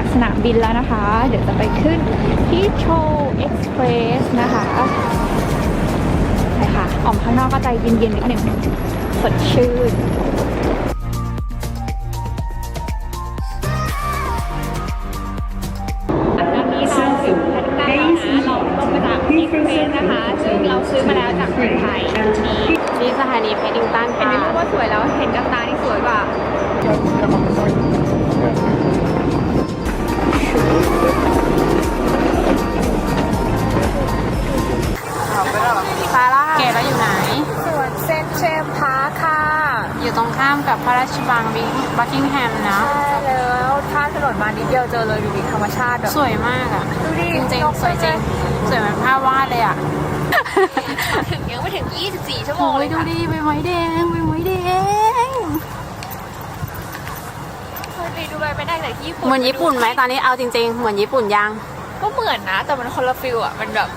จากสนามบินแล้วนะคะ เดี๋ยวจะไปขึ้นที่โชว์เอ็กซ์เพรสนะคะไปค่ะ ออกมาข้างนอกก็ใจเย็นๆนิดหนึ่งสดชื่นอันนี้เราอยู่พัทยานะเราลงมาจากเอ็กซ์เพรสนะคะซึ่งเราซื้อมาแล้วจากเมืองไทยนี่ที่สถานีเพดิงตันเห็นไหมค่ะว่าสวยแล้วเห็นกับตานี่สวยกว่าาร่าเกตแล้วอยู่ไหน สวนเซนเชมพาร์คค่ะ อยู่ตรงข้ามกับพระราชวังบักกิงแฮมนะ ใช่แล้วถ้าถนนมานิดเดียวเจอเลยดูดิธรรมชาติแบบสวยมากอะ ดูดิจริงๆสวยจริง สวยเหมือนภาพวาดเลยอะ ถึงยังไม่ถึง 24 ชั่วโมโอ้งเลยยดูค่ะดิใบไม้แดงใบไม้แดงเคยไปดูใบไม่ได้จากญี่ปุ่นเหมือนญี่ปุ่นไหมตอนนี้เอาจริง ๆ เหมือนญี่ปุ่นยัง ก็เหมือนนะ แต่มันคนละฟิลอะ มันแบบ